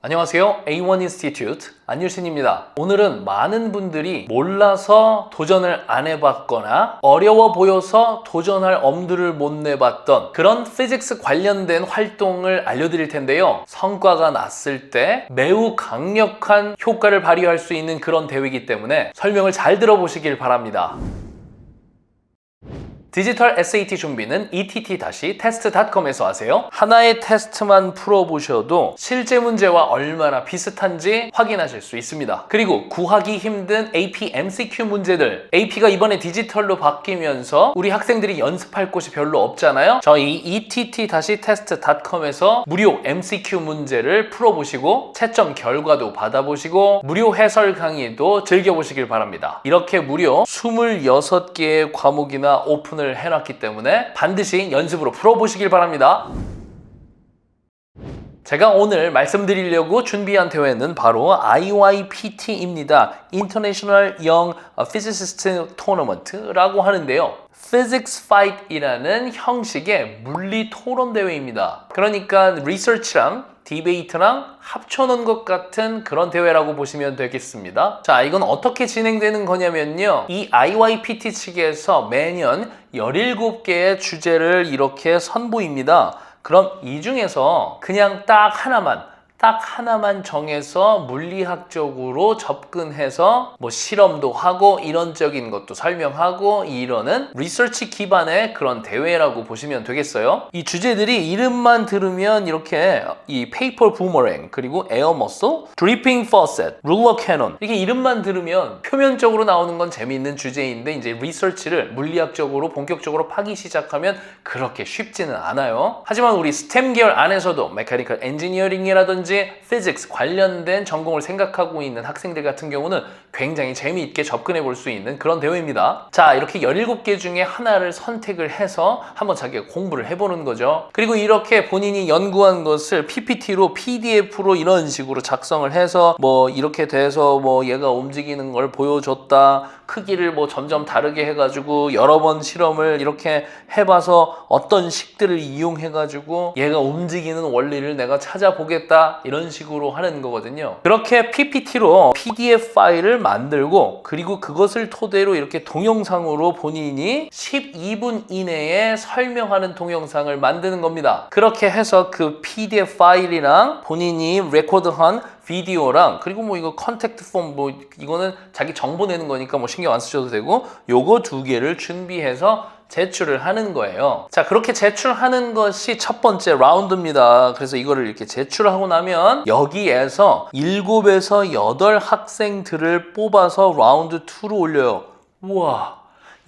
안녕하세요. A1 Institute 안율신입니다. 오늘은 많은 분들이 몰라서 도전을 안 해봤거나 어려워 보여서 도전할 엄두를 못 내봤던 그런 피직스 관련된 활동을 알려드릴 텐데요. 성과가 났을 때 매우 강력한 효과를 발휘할 수 있는 그런 대회이기 때문에 설명을 잘 들어보시길 바랍니다. 디지털 SAT 준비는 ett-test.com에서 하세요. 하나의 테스트만 풀어보셔도 실제 문제와 얼마나 비슷한지 확인하실 수 있습니다. 그리고 구하기 힘든 AP MCQ 문제들, AP가 이번에 디지털로 바뀌면서 우리 학생들이 연습할 곳이 별로 없잖아요. 저희 ett-test.com에서 무료 MCQ 문제를 풀어보시고 채점 결과도 받아보시고 무료 해설 강의도 즐겨보시길 바랍니다. 이렇게 무려 26개의 과목이나 오픈 을 해놨기 때문에 반드시 연습으로 풀어보시길 바랍니다. 제가 오늘 말씀드리려고 준비한 대회는 바로 IYPT입니다. International Young Physicist Tournament라고 하는데요. Physics Fight이라는 형식의 물리 토론 대회입니다. 그러니까 리서치랑 디베이트랑 합쳐놓은 것 같은 그런 대회라고 보시면 되겠습니다. 자, 이건 어떻게 진행되는 거냐면요. 이 IYPT 측에서 매년 17개의 주제를 이렇게 선보입니다. 그럼 이 중에서 그냥 딱 하나만 딱 하나만 정해서 물리학적으로 접근해서 뭐 실험도 하고 이론적인 것도 설명하고 이러는 리서치 기반의 그런 대회라고 보시면 되겠어요. 이 주제들이 이름만 들으면 이렇게 이 페이퍼 부머랭 그리고 에어 머슬, 드리핑 퍼셋, 룰러 캐논 이게 이름만 들으면 표면적으로 나오는 건 재미있는 주제인데 이제 리서치를 물리학적으로 본격적으로 파기 시작하면 그렇게 쉽지는 않아요. 하지만 우리 스템 계열 안에서도 메카니컬 엔지니어링이라든지 피직스 관련된 전공을 생각하고 있는 학생들 같은 경우는 굉장히 재미있게 접근해 볼 수 있는 그런 대회입니다. 자, 이렇게 17개 중에 하나를 선택을 해서 한번 자기가 공부를 해보는 거죠. 그리고 이렇게 본인이 연구한 것을 PPT로 PDF로 이런 식으로 작성을 해서 뭐 이렇게 돼서 뭐 얘가 움직이는 걸 보여줬다. 크기를 뭐 점점 다르게 해가지고 여러 번 실험을 이렇게 해봐서 어떤 식들을 이용해가지고 얘가 움직이는 원리를 내가 찾아보겠다. 이런 식으로 하는 거거든요. 그렇게 PPT로 PDF 파일을 만들고 그리고 그것을 토대로 이렇게 동영상으로 본인이 12분 이내에 설명하는 동영상을 만드는 겁니다. 그렇게 해서 그 PDF 파일이랑 본인이 레코드한 비디오랑 그리고 뭐 이거 컨택트 폼 뭐 이거는 자기 정보 내는 거니까 뭐 신경 안 쓰셔도 되고 요거 두 개를 준비해서 제출을 하는 거예요. 자, 그렇게 제출하는 것이 첫 번째 라운드입니다. 그래서 이거를 이렇게 제출하고 나면 여기에서 7에서 8 학생들을 뽑아서 라운드 2로 올려요. 우와.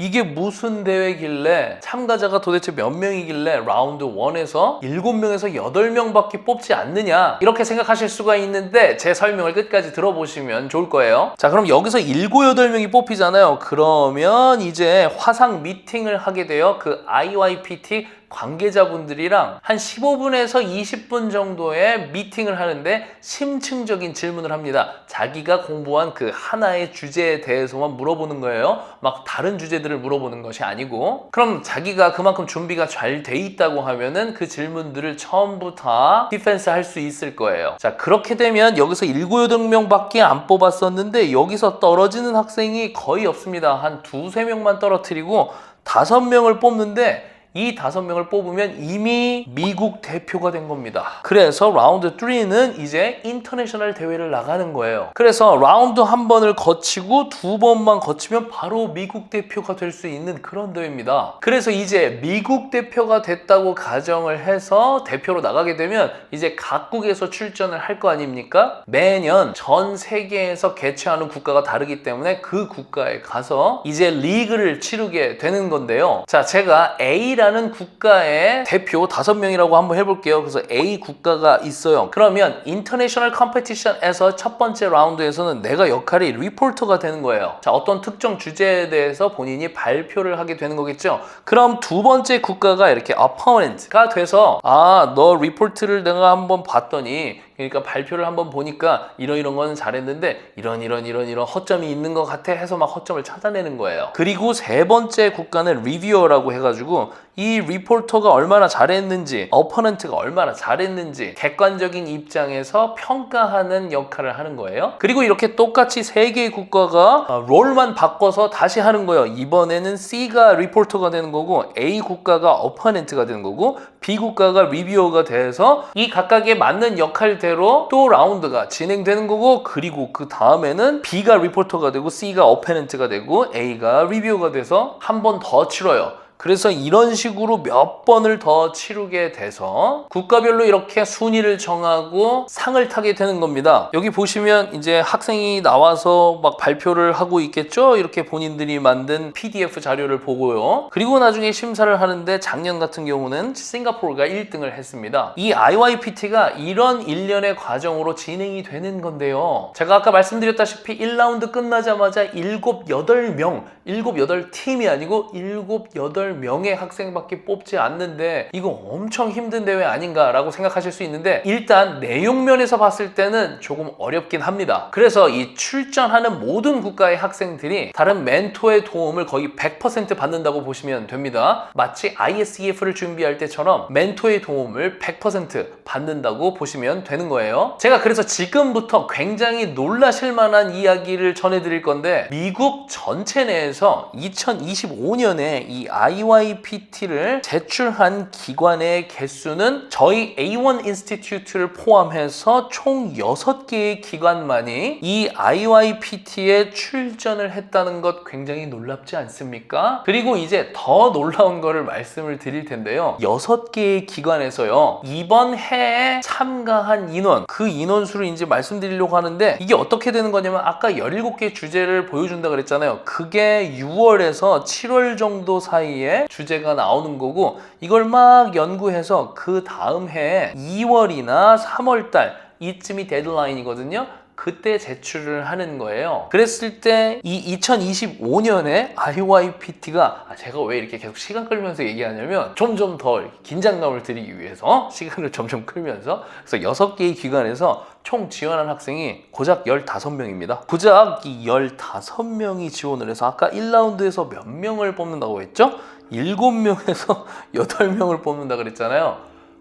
이게 무슨 대회길래 참가자가 도대체 몇 명이길래 라운드 1에서 7명에서 8명밖에 뽑지 않느냐? 이렇게 생각하실 수가 있는데 제 설명을 끝까지 들어보시면 좋을 거예요. 자 그럼 여기서 7, 8명이 뽑히잖아요. 그러면 이제 화상 미팅을 하게 돼요. 그 IYPT 관계자분들이랑 한 15분에서 20분 정도의 미팅을 하는데 심층적인 질문을 합니다. 자기가 공부한 그 하나의 주제에 대해서만 물어보는 거예요. 막 다른 주제들을 물어보는 것이 아니고 그럼 자기가 그만큼 준비가 잘 돼 있다고 하면은 그 질문들을 처음부터 다 디펜스 할 수 있을 거예요. 자, 그렇게 되면 여기서 7, 8명밖에 안 뽑았었는데 여기서 떨어지는 학생이 거의 없습니다. 한 두세 명만 떨어뜨리고 다섯 명을 뽑는데 이 다섯 명을 뽑으면 이미 미국 대표가 된 겁니다. 그래서 라운드 3는 이제 인터내셔널 대회를 나가는 거예요. 그래서 라운드 한 번을 거치고 두 번만 거치면 바로 미국 대표가 될 수 있는 그런 대회입니다. 그래서 이제 미국 대표가 됐다고 가정을 해서 대표로 나가게 되면 이제 각국에서 출전을 할 거 아닙니까? 매년 전 세계에서 개최하는 국가가 다르기 때문에 그 국가에 가서 이제 리그를 치르게 되는 건데요. 자, 제가 A A라는 국가의 대표 다섯 명이라고 한번 해볼게요. 그래서 A 국가가 있어요. 그러면 인터내셔널 컴페티션에서 첫 번째 라운드에서는 내가 역할이 리포터가 되는 거예요. 자, 어떤 특정 주제에 대해서 본인이 발표를 하게 되는 거겠죠. 그럼 두 번째 국가가 이렇게 opponent가 돼서 아, 너 리포트를 내가 한번 봤더니 그러니까 발표를 한번 보니까 이런 이런 건 잘했는데 이런 이런 이런 이런 허점이 있는 것 같아 해서 막 허점을 찾아내는 거예요. 그리고 세 번째 국가는 리뷰어라고 해가지고 이 리포터가 얼마나 잘했는지, 어퍼넌트가 얼마나 잘했는지 객관적인 입장에서 평가하는 역할을 하는 거예요. 그리고 이렇게 똑같이 세 개의 국가가 어, 롤만 바꿔서 다시 하는 거예요. 이번에는 C가 리포터가 되는 거고 A 국가가 어퍼넌트가 되는 거고 B 국가가 리뷰어가 돼서 이 각각에 맞는 역할 대로 또 라운드가 진행되는 거고 그리고 그 다음에는 B가 리포터가 되고 C가 어퍼넌트가 되고 A가 리뷰어가 돼서 한 번 더 치러요. 그래서 이런 식으로 몇 번을 더 치르게 돼서 국가별로 이렇게 순위를 정하고 상을 타게 되는 겁니다. 여기 보시면 이제 학생이 나와서 막 발표를 하고 있겠죠? 이렇게 본인들이 만든 PDF 자료를 보고요. 그리고 나중에 심사를 하는데 작년 같은 경우는 싱가포르가 1등을 했습니다. 이 IYPT가 이런 일련의 과정으로 진행이 되는 건데요. 제가 아까 말씀드렸다시피 1라운드 끝나자마자 7, 8명, 7, 8팀이 아니고 7, 8 명의 학생밖에 뽑지 않는데 이거 엄청 힘든 대회 아닌가라고 생각하실 수 있는데 일단 내용면에서 봤을 때는 조금 어렵긴 합니다. 그래서 이 출전하는 모든 국가의 학생들이 다른 멘토의 도움을 거의 100% 받는다고 보시면 됩니다. 마치 ISEF를 준비할 때처럼 멘토의 도움을 100% 받는다고 보시면 되는 거예요. 제가 그래서 지금부터 굉장히 놀라실 만한 이야기를 전해드릴 건데 미국 전체 내에서 2025년에 이 IYPT를 제출한 기관의 개수는 저희 A1 인스티튜트를 포함해서 총 6개의 기관만이 이 IYPT에 출전을 했다는 것 굉장히 놀랍지 않습니까? 그리고 이제 더 놀라운 거를 말씀을 드릴 텐데요. 6개의 기관에서요. 이번 해에 참가한 인원, 그 인원 수를 이제 말씀드리려고 하는데 이게 어떻게 되는 거냐면 아까 17개 주제를 보여준다 그랬잖아요. 그게 6월에서 7월 정도 사이에 주제가 나오는 거고 이걸 막 연구해서 그 다음 해에 2월이나 3월 달 이쯤이 데드라인이거든요. 그때 제출을 하는 거예요. 그랬을 때 이 2025년에 IYPT가 아, 제가 왜 이렇게 계속 시간 끌면서 얘기하냐면 점점 더 이렇게 긴장감을 드리기 위해서 시간을 점점 끌면서 그래서 6개의 기관에서 총 지원한 학생이 고작 15명입니다. 고작 이 15명이 지원을 해서 아까 1라운드에서 몇 명을 뽑는다고 했죠? 7명에서 8명을 뽑는다 그랬잖아요.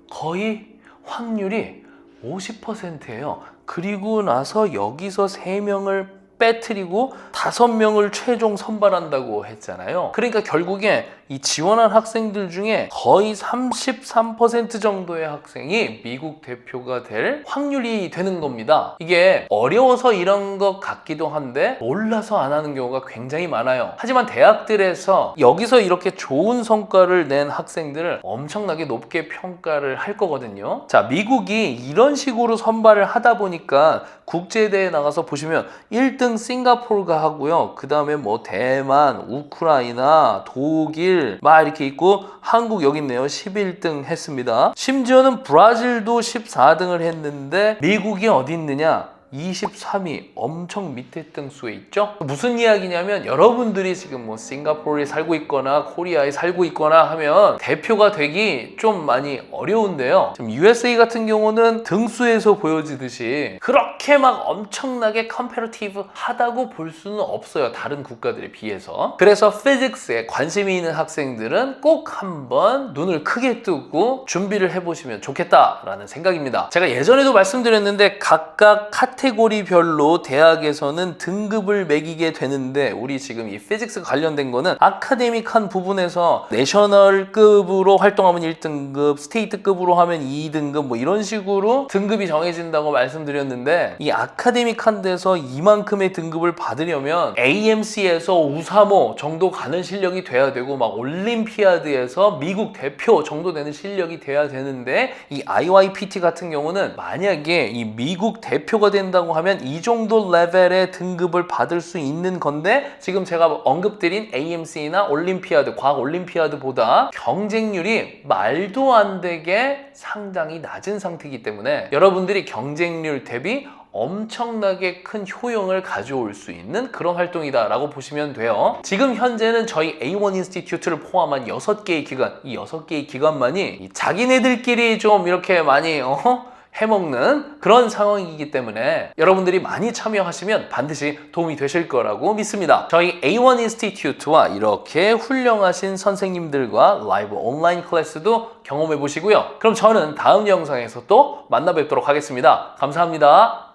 거의 확률이 50%예요. 그리고 나서 여기서 3명을 빼트리고 5명을 최종 선발한다고 했잖아요. 그러니까 결국에 이 지원한 학생들 중에 거의 33% 정도의 학생이 미국 대표가 될 확률이 되는 겁니다. 이게 어려워서 이런 것 같기도 한데 몰라서 안 하는 경우가 굉장히 많아요. 하지만 대학들에서 여기서 이렇게 좋은 성과를 낸 학생들을 엄청나게 높게 평가를 할 거거든요. 자, 미국이 이런 식으로 선발을 하다 보니까 국제대회 나가서 보시면 1등 싱가포르가 하고요. 그 다음에 뭐 대만, 우크라이나, 독일 막 이렇게 있고 한국 여기 있네요. 11등 했습니다. 심지어는 브라질도 14등을 했는데 미국이 어디 있느냐? 23위 엄청 밑에 등수에 있죠? 무슨 이야기냐면 여러분들이 지금 뭐 싱가포르에 살고 있거나 코리아에 살고 있거나 하면 대표가 되기 좀 많이 어려운데요. 지금 USA 같은 경우는 등수에서 보여지듯이 그렇게 막 엄청나게 컴페러티브 하다고 볼 수는 없어요. 다른 국가들에 비해서. 그래서 피직스에 관심이 있는 학생들은 꼭 한번 눈을 크게 뜨고 준비를 해보시면 좋겠다라는 생각입니다. 제가 예전에도 말씀드렸는데 각각 카테고리 카테고리별로 대학에서는 등급을 매기게 되는데 우리 지금 이 피직스 관련된 거는 아카데믹한 부분에서 내셔널급으로 활동하면 1등급, 스테이트급으로 하면 2등급 뭐 이런 식으로 등급이 정해진다고 말씀드렸는데 이 아카데믹한 데서 이만큼의 등급을 받으려면 AMC에서 우사모 정도 가는 실력이 돼야 되고 막 올림피아드에서 미국 대표 정도 되는 실력이 돼야 되는데 이 IYPT 같은 경우는 만약에 이 미국 대표가 된 다고 하면 이 정도 레벨의 등급을 받을 수 있는 건데 지금 제가 언급드린 AMC나 올림피아드, 과학 올림피아드보다 경쟁률이 말도 안 되게 상당히 낮은 상태이기 때문에 여러분들이 경쟁률 대비 엄청나게 큰 효용을 가져올 수 있는 그런 활동이다라고 보시면 돼요. 지금 현재는 저희 A1 인스티튜트를 포함한 6개의 기관, 이 6개의 기관만이 이 자기네들끼리 좀 이렇게 많이 어? 해먹는 그런 상황이기 때문에 여러분들이 많이 참여하시면 반드시 도움이 되실 거라고 믿습니다. 저희 A1 인스티튜트와 이렇게 훌륭하신 선생님들과 라이브 온라인 클래스도 경험해 보시고요. 그럼 저는 다음 영상에서 또 만나 뵙도록 하겠습니다. 감사합니다.